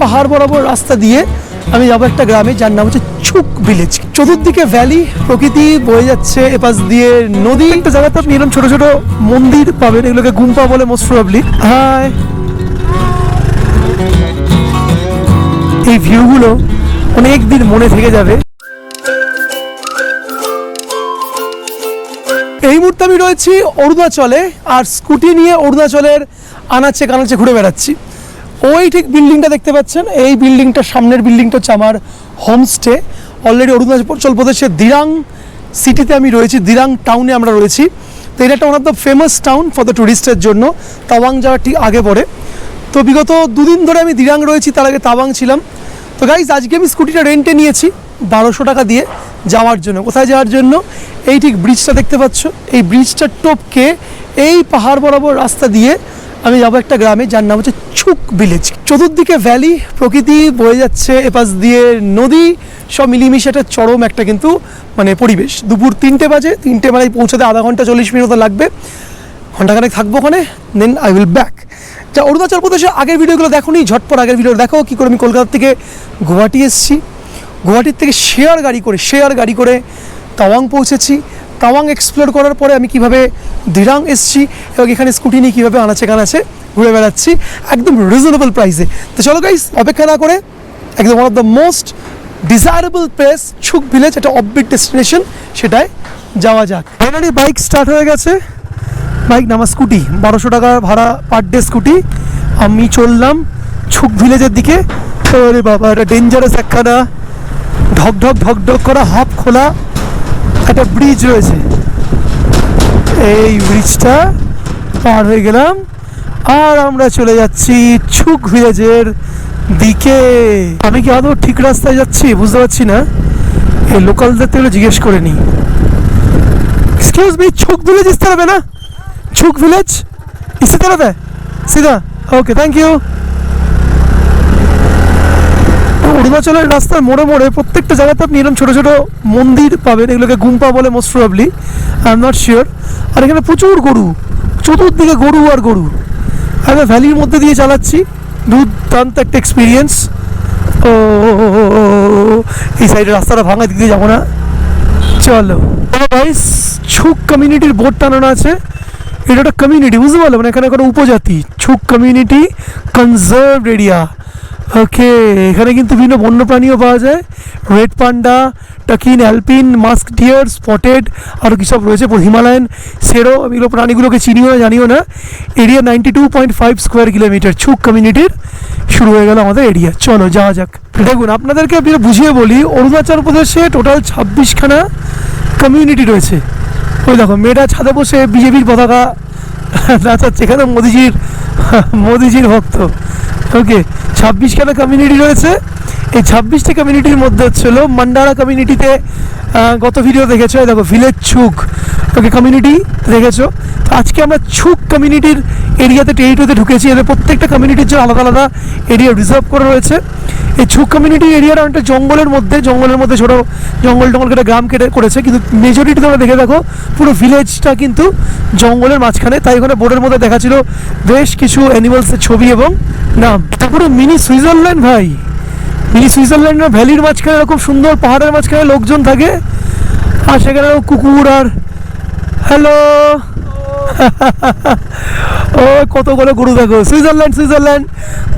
পাহাড় বরাবর রাস্তা দিয়ে আমি যাব একটা গ্রামে, যার নাম হচ্ছে ছুক ভিলেজ। চতুর্দিকে ভ্যালি প্রকৃতি বয়ে যাচ্ছে, এপাশ দিয়ে নদী। একটা জায়গাতে আপনি এরকম ছোট ছোট মন্দির পাবেন, এগুলোকে গুম্পা বলে মোস্ট প্রবাবলি হাই এই ভিউগুলো অনেক দিন মনে থেকে যাবে। এই মুহূর্তে আমি রয়েছি অরুণাচলে, আর স্কুটি নিয়ে অরুণাচলের আনাচে কানাচে ঘুরে বেড়াচ্ছি। ওই ঠিক বিল্ডিংটা দেখতে পাচ্ছেন। এই বিল্ডিংটার সামনের বিল্ডিংটা হচ্ছে আমার হোমস্টে অলরেডি অরুণাচল প্রদেশের দিরাং সিটিতে আমি রয়েছি, দিরাং টাউনে আমরা রয়েছি। তো এটা একটা one of the famous town for the টুরিস্টের জন্য, তাওয়াং যাওয়ার ঠিক আগে পড়ে। তো বিগত দুদিন ধরে আমি দিরাং রয়েছি, তার আগে তাওয়াং ছিলাম। তো গাইজ আজকে আমি স্কুটিটা রেন্টে নিয়েছি, বারোশো টাকা দিয়ে যাওয়ার জন্য। কোথায় যাওয়ার জন্য? এই ঠিক ব্রিজটা দেখতে পাচ্ছ। এই ব্রিজটার টোপকে এই পাহাড় বরাবর রাস্তা দিয়ে আমি যাব একটা গ্রামে, যার নাম হচ্ছে ছুক ভিলেজ চতুর্দিকে ভ্যালি প্রকৃতি বয়ে যাচ্ছে এপাশ দিয়ে নদী, সব মিলিমিশে একটা চরম একটা কিন্তু মানে পরিবেশ। দুপুর তিনটে বাজে, তিনটে বেলায় পৌঁছাতে আধা ঘণ্টা চল্লিশ মিনিট লাগবে। ঘন্টাখানেক থাকব ওখানে দেন আই উইল ব্যাক যা অরুণাচল প্রদেশে আগের ভিডিওগুলো দেখো নি ঝটপট আগের ভিডিও দেখো, কী করে আমি কলকাতা থেকে গুয়াহাটি এসেছি। গুয়াহাটির থেকে শেয়ার গাড়ি করে, শেয়ার গাড়ি করে তাওয়াং পৌঁছেছি। তাওয়াং এক্সপ্লোর করার পরে আমি কীভাবে দিরাং এসছি এবং এখানে স্কুটি নিয়ে কীভাবে আনাচে কানাচে ঘুরে বেড়াচ্ছি একদম রিজনেবল প্রাইসে তো চলো গাইস অপেক্ষা না করে একদম one of the most desirable place Chug village একটা অফবিট ডেস্টিনেশন সেটায় যাওয়া যাক। ফাইনালি বাইক স্টার্ট হয়ে গেছে। বাইক নামা স্কুটি বারোশো টাকা ভাড়া পার ডে স্কুটি আমি চললাম ছুক ভিলেজের দিকে। বাবা, এটা ডেঞ্জারাস একখানা। ঢক ঢক ঢক ঢক করা হাফ খোলা। একটা ব্রিজ রয়েছে। এই ব্রিজটা পার হয়ে গেলাম। আর আমরা চলে যাচ্ছি ছুক ভিলেজের দিকে। আমি কি আদৌ ঠিক রাস্তায় যাচ্ছি? বুঝতে পারছি না। এই লোকালদের থেকে জিজ্ঞেস করে নিই। Excuse me Chug village is না ছুক ভিলেজ? ইস সিধা ওকে থ্যাংক ইউ অরুণাচলের রাস্তার মোড়ে মোড়ে প্রত্যেকটা জায়গাতে আপনি এরকম ছোটো ছোটো মন্দির পাবেন। এগুলোকে গুম্পা বলে most probably I am not sure আর এখানে প্রচুর গরু, চতুর্দিকে গরু আর গরু। আমি ভ্যালির মধ্যে দিয়ে চালাচ্ছি, দুর্দান্ত একটা এক্সপিরিয়েন্স ও, এই সাইডে রাস্তাটা ভাঙা দিক দিয়ে যাব না। চলো। গাইস ছুক কমিউনিটির বোর্ড টানানো আছে। এটা একটা কমিউনিটি বুঝতে পারল? মানে এখানে কোনো উপজাতি। ছুক কমিউনিটি কনজার্ভড এরিয়া ওকে এখানে কিন্তু বিভিন্ন বন্যপ্রাণীও পাওয়া যায়। Red panda takin alpine musk deer spotted আরও কী সব রয়েছে হিমালয়ান, সেরো এগুলো প্রাণীগুলোকে চিনিও জানিও না। Area ninety two point five square kilometre Chug কমিউনিটির শুরু হয়ে গেল আমাদের এরিয়া চলো, যাওয়া যাক। দেখুন, আপনাদেরকে আমি বুঝিয়ে বলি, অরুণাচল প্রদেশে টোটাল ছাব্বিশখানা কমিউনিটি রয়েছে। ওই দেখো মেয়েটা ছাদে বসে বিজেপির পতাকা নাচাচ্ছে এখানে মোদিজির মোদিজির ভক্ত। ওকে ছাব্বিশখানা কমিউনিটি রয়েছে? এই ছাব্বিশটি কমিউনিটির মধ্যে হচ্ছিল মান্ডারা কমিউনিটিতে গত ভিডিও দেখেছ? দেখো ভিলেজ ছুক ওকে কমিউনিটি দেখেছ? তো আজকে আমরা ছুক কমিউনিটির এরিয়াতে টেরিটোরিতে ঢুকেছি। এদের প্রত্যেকটা কমিউনিটির জন্য আলাদা আলাদা এরিয়া রিজার্ভ করা রয়েছে। এই ছুক কমিউনিটি এরিয়াটা অনেকটা জঙ্গলের মধ্যে জঙ্গলের মধ্যে ছোটো জঙ্গল টঙ্গল কেটে গ্রাম কেটে করেছে। কিন্তু মেজরিটি তোমরা দেখে দেখো, পুরো ভিলেজটা কিন্তু জঙ্গলের মাঝখানে। তাই ওখানে বোর্ডের মধ্যে দেখা ছিল বেশ কিছু অ্যানিমালসের ছবি এবং নাম। তারপরে মিনি সুইজারল্যান্ড ভাই। মিনি সুইজারল্যান্ডের ভ্যালির মাঝখানে এরকম সুন্দর পাহাড়ের মাঝখানে লোকজন থাকে। আর সেখানে কুকুর আর হ্যালো ও কতগুলো গরু দেখো। Switzerland Switzerland.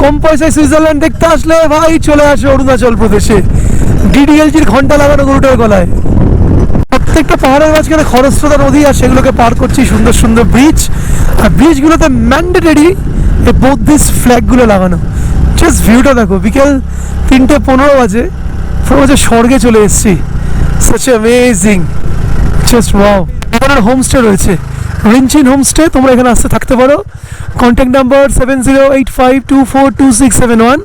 কম পয়সায় সুইজারল্যান্ড দেখতে আসলে ভাই চলে আসে অরুণাচল প্রদেশে। ডিডিএলজির ঘণ্টা লাগানো গরুটার গলায়। প্রত্যেকটা পাহাড়ের মাঝখানে খরস্রোতা নদী আর সেগুলোকে পার করছি সুন্দর সুন্দর ব্রিজ আর ব্রিজগুলোতে ম্যান্ডেটরি এই বৌদ্ধিস্ট ফ্ল্যাগগুলো লাগানো। জাস্ট ভিউটা দেখো, বিকেল তিনটে পনেরো বাজে। বাজে স্বর্গে চলে এসেছি। সাচ অ্যামেজিং জাস্ট ওয়াও এখানে হোমস্টে রয়েছে। রিনচিন হোমস্টে তোমরা এখানে আসতে থাকতে পারো। Contact number seven zero eight five two four two six seven one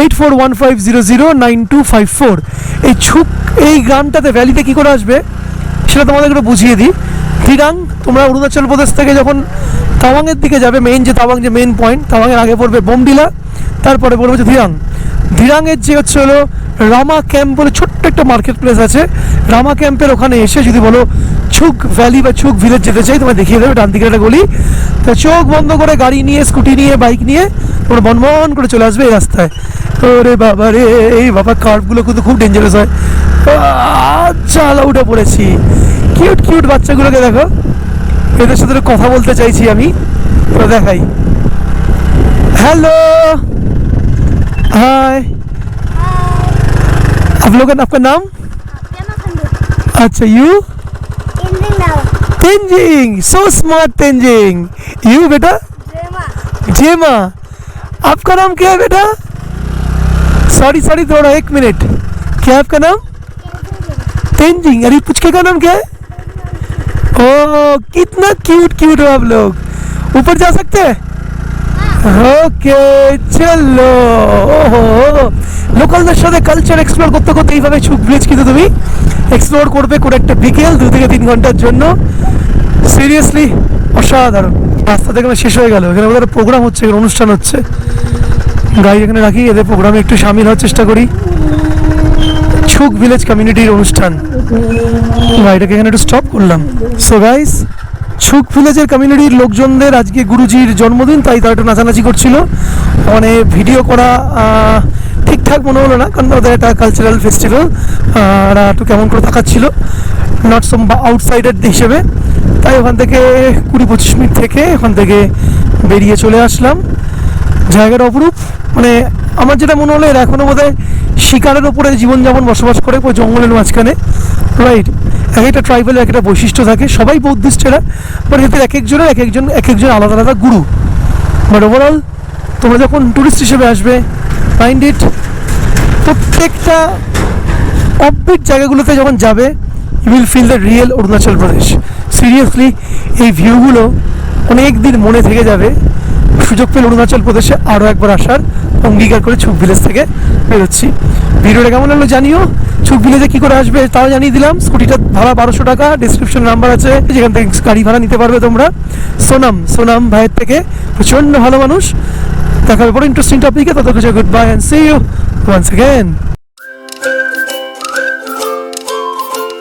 eight four one five zero zero nine two five four এই ছুক, এই গ্রামটাতে ভ্যালিতে কী করে আসবে, সেটা তোমাদের একটু বুঝিয়ে দিই। থিরাং তোমরা অরুণাচল প্রদেশ থেকে যখন তাওয়াংয়ের দিকে যাবে মেইন যে তাওয়াং, যে মেইন পয়েন্ট তাওয়াংয়ের আগে পড়বে বোমডিলা, তারপরে পড়বে হচ্ছে ধিরাং ধিরাংয়ের যে হচ্ছে হলো রামা ক্যাম্প বলে ছোট্ট একটা মার্কেট প্লেস আছে। রামা ক্যাম্পের ওখানে এসে যদি বলো ছুক ভ্যালি বা ছুক ভিলেজ যেতে চাই তোমায় দেখিয়ে দেবে ডান দিকে একটা গলি তো চোখ বন্ধ করে গাড়ি নিয়ে স্কুটি নিয়ে বাইক নিয়ে তোমরা বনবন করে চলে আসবে এই রাস্তায় ওরে বাবা রে এই বাবা কার্ভগুলো কিন্তু খুব ডেঞ্জারাস হয় চালা উঠে পড়েছি কিউট কিউট বাচ্চাগুলোকে দেখো এদের সাথে একটু কথা বলতে চাইছি আমি তো দেখাই हेलो हाय आप लोग का आपका नाम अच्छा you Tenzing so smart Tenzing you बेटा जेमा आपका नाम क्या है बेटा सॉरी सॉरी थोड़ा एक मिनट क्या आपका नाम? तेंजिंग अरे पुचके का नाम क्या है? ओ कितना क्यूट क्यूट हो आप लोग. ऊपर जा सकते हैं? हाँ। ओके चलो. ओहो. লোকালদের সাথে কালচার এক্সপ্লোর করতে করতে এইভাবে ছুক ব্রিজ কিন্তু তুমি? এক্সপ্লোর করবে করে একটা বিকেল, দু থেকে তিন ঘণ্টার জন্য। সিরিয়াসলি অসাধারণ। রাস্তা থেকে শেষ হয়ে গেল। এখানে ওদের প্রোগ্রাম হচ্ছে, এখানে অনুষ্ঠান হচ্ছে। গাড়ি এখানে রাখি, এদের প্রোগ্রামে একটু সামিল হওয়ার চেষ্টা করি। ছুক ভিলেজ কমিউনিটির অনুষ্ঠান। গাড়িটাকে এখানে একটু স্টপ করলাম। সো গাইস ছুক ভিলেজের কমিউনিটির লোকজনদের আজকে গুরুজির জন্মদিন, তাই তারা একটু নাচানাচি করছিল। মানে ভিডিও করা ঠিকঠাক মনে হলো না, কারণ ওদের একটা কালচারাল ফেস্টিভ্যাল আর একটু কেমন করে তাকাচ্ছিল। নট সম আউটসাইডার হিসেবে। তাই ওখান থেকে কুড়ি পঁচিশ মিনিট থেকে ওখান থেকে বেরিয়ে চলে আসলাম। জায়গাটা অপরূপ। মানে আমার যেটা মনে হলো, এরা এখনও বোধহয় শিকারের ওপরে জীবনযাপন বসবাস করে পুরো জঙ্গলের মাঝখানে। রাইট এক একটা ট্রাইবেলের এক একটা বৈশিষ্ট্য থাকে। সবাই বৌদ্ধিস্টেরা বাট এদের এক একজনের এক একজন এক একজন আলাদা আলাদা গুরু। বাট ওভারঅল তোমরা যখন টুরিস্ট হিসেবে আসবে মাইন্ড ইট প্রত্যেকটা অফবিট জায়গাগুলোতে যখন যাবে you will feel the real Arunachal Pradesh seriously এই ভিউগুলো অনেক দিন মনে থেকে যাবে। সুযোগ পেলে অরুণাচল প্রদেশে আরও একবার আসার অঙ্গীকার করে ছুক ভিলেজ থেকে বেরোচ্ছি। ভিডিওটা কেমন হলো জানিও। ছুক ভিলেজে কী করে আসবে তাও জানিয়ে দিলাম। স্কুটিটা ভাড়া বারোশো টাকা ডিসক্রিপশন নাম্বার আছে। যেখান থেকে গাড়ি ভাড়া নিতে পারবে তোমরা। সোনাম সোনাম ভাইয়ের থেকে প্রচণ্ড ভালো মানুষ। দেখা হবে বড় ইন্টারেস্টিং টপিকে তত কিছু goodbye and see you once again